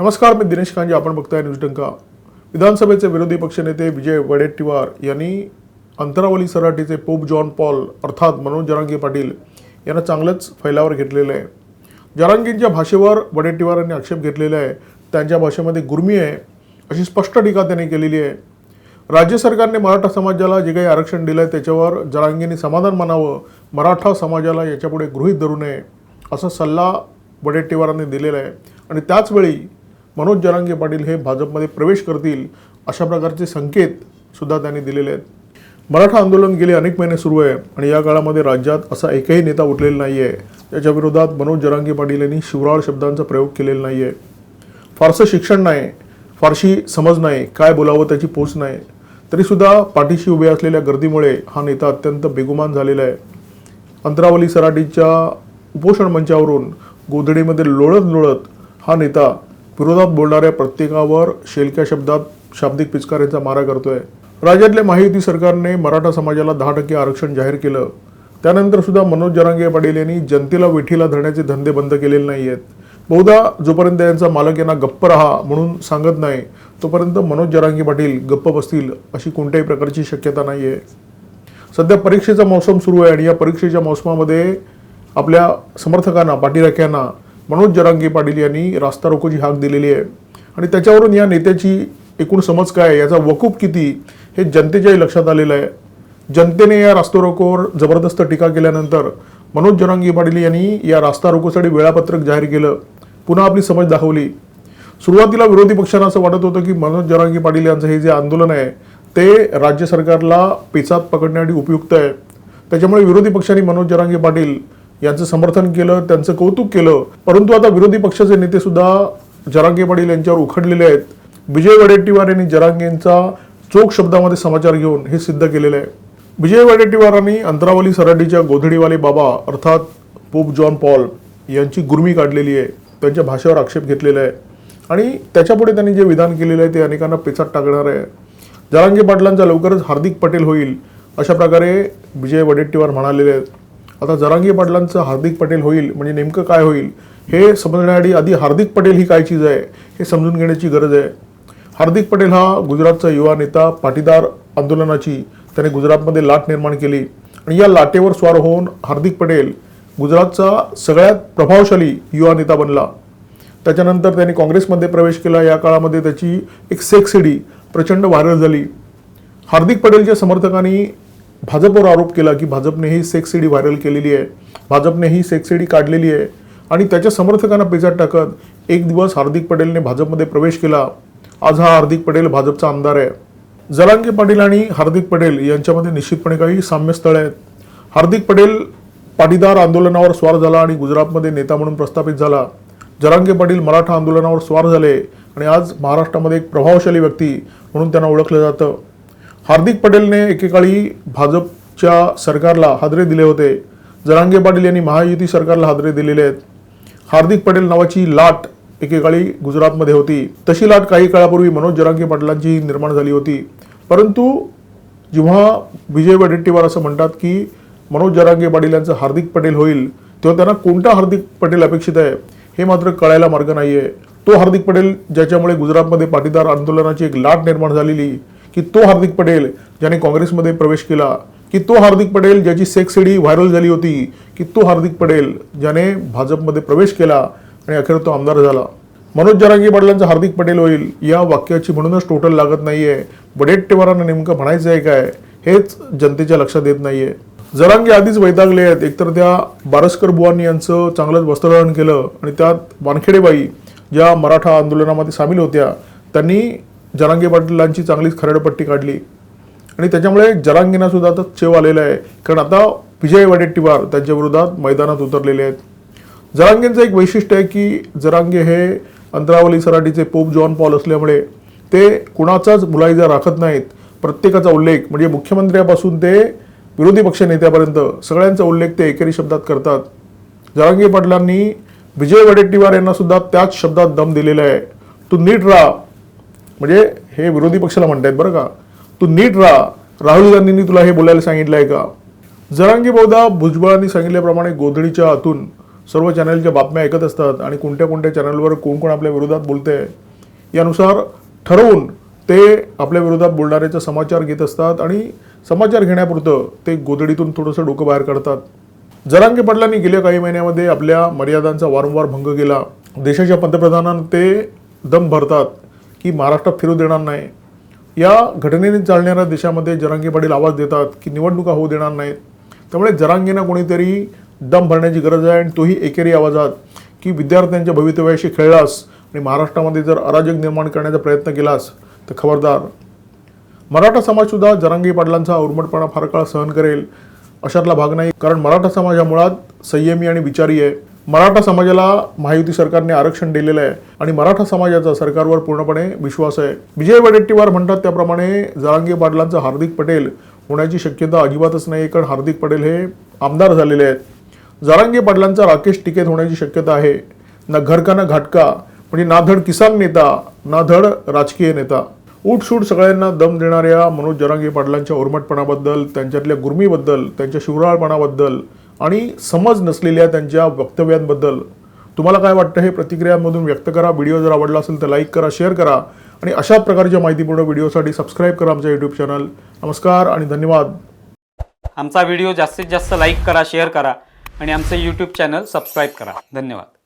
नमस्कार मी दिनेश कांजे. आपण बघताय न्यूज डंका. विधानसभेचे विरोधी पक्षनेते विजय वडेट्टीवार यांनी अंतरावली सराटीचे पोप जॉन पॉल अर्थात मनोज जरांगे पाटील यांना चांगलंच फैलावर घेतलेलं आहे. जरांगींच्या भाषेवर वडेट्टीवार यांनी आक्षेप घेतलेला आहे. त्यांच्या भाषेमध्ये गुर्मी आहे अशी स्पष्ट टीका त्यांनी केलेली आहे. राज्य सरकारने मराठा समाजाला जे काही आरक्षण दिलं आहे त्याच्यावर जरांगींनी समाधान मानावं मराठा समाजाला याच्यापुढे गृहीत धरू नये असा सल्ला वडेट्टीवारांनी दिलेला आहे. आणि त्याचवेळी मनोज जरांगे पाटील हे भाजपमध्ये प्रवेश करतील अशा प्रकारचे संकेत सुद्धा त्यांनी दिलेले आहेत. मराठा आंदोलन गेले अनेक महिने सुरू आहे आणि या काळामध्ये राज्यात असा एकही नेता उठलेला नाही आहे त्याच्या विरोधात मनोज जरांगे पाटील यांनी शिवराळ शब्दांचा प्रयोग केलेला नाही आहे फारसं शिक्षण नाही फारशी समज नाही काय बोलावं त्याची पोच नाही. तरीसुद्धा पाठीशी उभे असलेल्या गर्दीमुळे हा नेता अत्यंत बेगुमान झालेला आहे. अंतरावली सराटीच्या उपोषण मंचावरून गोधडीमध्ये लोळत लोळत हा नेता विरोधात बोलणाऱ्या प्रत्येकावर शेलक्या शब्दात शाब्दिक पिचकाऱ्यांचा मारा करतोय. राज्यातल्या महायुती सरकारने मराठा समाजाला दहा टक्के आरक्षण जाहीर केलं. त्यानंतर सुद्धा मनोज जरांगे पाटील यांनी जनतेला वेठीला धरण्याचे धंदे बंद केलेले नाही आहेत बहुधा जोपर्यंत यांचा मालक यांना गप्प राहा म्हणून सांगत नाही तोपर्यंत मनोज जरांगे पाटील गप्प बसतील अशी कोणत्याही प्रकारची शक्यता नाही आहे सध्या परीक्षेचा मौसम सुरू आहे आणि या परीक्षेच्या मोसमामध्ये आपल्या समर्थकांना पाठीराख्यांना मनोज जरांगे पाटील यांनी रास्ता रोकोची हाक दिलेली आहे. आणि त्याच्यावरून या नेत्याची एकूण समज काय याचा वकूप किती? हे जनतेच्याही लक्षात आलेलं आहे. जनतेने या रास्ता रोकोवर जबरदस्त टीका केल्यानंतर मनोज जरांगी पाटील यांनी या रास्ता रोकोसाठी वेळापत्रक जाहीर केलं. पुन्हा आपली समज दाखवली. सुरुवातीला विरोधी पक्षांना असं वाटत होतं की मनोज जरांगी पाटील यांचं हे जे आंदोलन आहे ते राज्य सरकारला पेचात पकडण्यासाठी उपयुक्त आहे. त्याच्यामुळे विरोधी पक्षांनी मनोज जरांगे पाटील यांचं समर्थन केलं त्यांचं कौतुक केलं. परंतु आता विरोधी पक्षाचे नेते सुद्धा जरांगे पाटील यांच्यावर उखडलेले आहेत. विजय वडेट्टीवार यांनी जरांगेंचा चोख शब्दामध्ये समाचार घेऊन हे सिद्ध केलेलं आहे. विजय वडेट्टीवारांनी अंतरावली सराडीच्या गोधडीवाले बाबा अर्थात पोप जॉन पॉल यांची गुर्मी काढलेली आहे. त्यांच्या भाषेवर आक्षेप घेतलेला आहे. आणि त्याच्यापुढे त्यांनी जे विधान केलेलं आहे ते अनेकांना पेचात टाकणार आहे. जरांगे पाटलांचा लवकरच हार्दिक पटेल होईल अशा प्रकारे विजय वडेट्टीवार म्हणालेले आहेत. आता जरांगी पाटलांचं हार्दिक पटेल होईल म्हणजे नेमकं काय होईल? हे समजण्यासाठी आधी हार्दिक पटेल ही काय चीज आहे हे समजून घेण्याची गरज आहे. हार्दिक पटेल हा गुजरातचा युवा नेता पाटीदार आंदोलनाची त्याने गुजरातमध्ये लाट निर्माण केली. आणि या लाटेवर स्वार होऊन हार्दिक पटेल गुजरातचा सगळ्यात प्रभावशाली युवा नेता बनला. त्याच्यानंतर त्यांनी काँग्रेसमध्ये प्रवेश केला. या काळामध्ये त्याची एक सेक्स प्रचंड व्हायरल झाली. हार्दिक पटेलच्या समर्थकांनी भाजपवर आरोप केला की भाजपने ही सेक्स सीडी व्हायरल केलेली आहे. भाजपने ही सेक्स सीडी काढलेली आहे. आणि त्याच्या समर्थकांना पेचात टाकत एक दिवस हार्दिक पटेलने भाजपमध्ये प्रवेश केला. आज हा हार्दिक पटेल भाजपचा आमदार आहे. जलांगे पाटील आणि हार्दिक पटेल यांच्यामध्ये निश्चितपणे काही साम्यस्थळ आहेत. हार्दिक पटेल पाटीदार आंदोलनावर स्वार झाला आणि गुजरातमध्ये नेता म्हणून प्रस्थापित झाला. जरांगे पाटील मराठा आंदोलनावर स्वार झाले आणि आज महाराष्ट्रामध्ये एक प्रभावशाली व्यक्ती म्हणून त्यांना ओळखलं जातं. हार्दिक पटेलने एकेकाळी भाजपच्या सरकारला हादरे दिले होते. जरांगे पाटील यांनी महायुती सरकारला हादरे दिलेले आहेत. हार्दिक पटेल नावाची लाट एकेकाळी गुजरातमध्ये होती. तशी लाट काही काळापूर्वी मनोज जरांगे पाटलांची निर्माण झाली होती. परंतु जेव्हा विजय वडेट्टीवार असं म्हणतात की मनोज जरांगे पाटील यांचं हार्दिक पटेल होईल तेव्हा त्यांना कोणता हार्दिक पटेल अपेक्षित आहे हे मात्र कळायला मार्ग नाही आहे तो हार्दिक पटेल ज्याच्यामुळे गुजरातमध्ये पाटीदार आंदोलनाची एक लाट निर्माण झालेली की तो हार्दिक पटेल ज्याने काँग्रेसमध्ये प्रवेश केला की तो हार्दिक पटेल ज्याची सेक्स सीडी व्हायरल झाली होती की तो हार्दिक पटेल ज्याने भाजपमध्ये प्रवेश केला आणि अखेर तो आमदार झाला. मनोज जरांगी पाटलांचा हार्दिक पटेल होईल या वाक्याची म्हणूनच टोटल लागत नाही आहे वडेट्टेवारांना नेमकं म्हणायचं आहे काय हेच जनतेच्या लक्षात येत नाही आहे जरांगी आधीच वैतागले आहेत. एकतर त्या बारसकर बुवांनी यांचं चांगलंच वस्त्रधारण केलं आणि त्यात वानखेडेबाई ज्या मराठा आंदोलनामध्ये सामील होत्या त्यांनी जरांगे पाटलांची चांगलीच खरडपट्टी काढली. आणि त्याच्यामुळे जरांगेंना सुद्धा आता चेव आलेला आहे. कारण आता विजय वडेट्टीवार त्यांच्या विरोधात मैदानात उतरलेले आहेत. जरांगेंचं एक वैशिष्ट्य आहे की जरांगे हे अंतरावली सराटीचे पोप जॉन पॉल असल्यामुळे ते कुणाचाच मुलायजा राखत नाहीत. प्रत्येकाचा उल्लेख म्हणजे मुख्यमंत्र्यापासून ते विरोधी पक्ष नेत्यापर्यंत सगळ्यांचा उल्लेख ते एकेरी शब्दात करतात. जरांगे पाटलांनी विजय वडेट्टीवार यांना सुद्धा त्याच शब्दात दम दिलेला आहे. तू नीट राहा म्हणजे हे विरोधी पक्षाला म्हणतायत बरं का? तू नीट राहा. राहुल गांधींनी तुला हे बोलायला सांगितलं आहे का? जरांगी बहुधा भुजबळांनी सांगितल्याप्रमाणे गोधडीच्या आतून सर्व चॅनलच्या बातम्या ऐकत असतात आणि कोणत्या कोणत्या चॅनलवर कोण कोण आपल्या विरोधात बोलते यानुसार ठरवून ते आपल्या विरोधात बोलणाऱ्याचा समाचार घेत असतात आणि समाचार घेण्यापुरतं ते गोधडीतून थोडंसं डोकं बाहेर काढतात. जरांगे पाटलांनी गेल्या काही महिन्यामध्ये आपल्या मर्यादांचा वारंवार भंग केला. देशाच्या पंतप्रधानांना ते दम भरतात. की महाराष्ट्रात फिरू देणार नाही. या घटनेने चालणाऱ्या देशामध्ये जरांगे पाटील आवाज देतात की निवडणुका होऊ देणार नाहीत. त्यामुळे जरांगेनं कोणीतरी दम भरण्याची गरज आहे आणि तोही एकेरी आवाजात की विद्यार्थ्यांच्या भवितव्याशी खेळलास आणि महाराष्ट्रामध्ये जर अराजक निर्माण करण्याचा प्रयत्न केलास तर खबरदार. मराठा समाजसुद्धा जरांगी पाटलांचा उर्मटपणा फार काळ सहन करेल अशातला भाग नाही कारण मराठा समाज हा मुळात संयमी आणि विचारी आहे. मराठा समाजाला महायुती सरकारने आरक्षण दिलेलं आहे आणि मराठा समाजाचा सरकारवर पूर्णपणे विश्वास आहे. विजय वडेट्टीवार म्हणतात त्याप्रमाणे जरांगे पाटलांचा हार्दिक पटेल होण्याची शक्यता अजिबातच नाही कारण हार्दिक पटेल हे आमदार झालेले आहेत. जरांगे पाटलांचा राकेश टिकेत होण्याची शक्यता आहे. ना घरका ना घाटका म्हणजे ना धड किसान नेता ना धड राजकीय नेता. उठसूट सगळ्यांना दम देणाऱ्या मनोज जरांगे पाटलांच्या उर्मटपणाबद्दल त्यांच्यातल्या गुर्मीबद्दल त्यांच्या शिवराळपणाबद्दल आणि समज नसलेल्या त्यांच्या वक्तव्यांबद्दल तुम्हाला काय वाटतं हे प्रतिक्रियांमधून व्यक्त करा. व्हिडिओ जर आवडला असेल तर लाईक करा शेअर करा आणि अशा प्रकारच्या माहितीपूर्ण व्हिडिओसाठी सबस्क्राईब करा आमच्या यूट्यूब चॅनल नमस्कार आणि धन्यवाद. आमचा व्हिडिओ जास्तीत जास्त लाईक करा शेअर करा आणि आमचं यूट्यूब चॅनल सबस्क्राईब करा. धन्यवाद.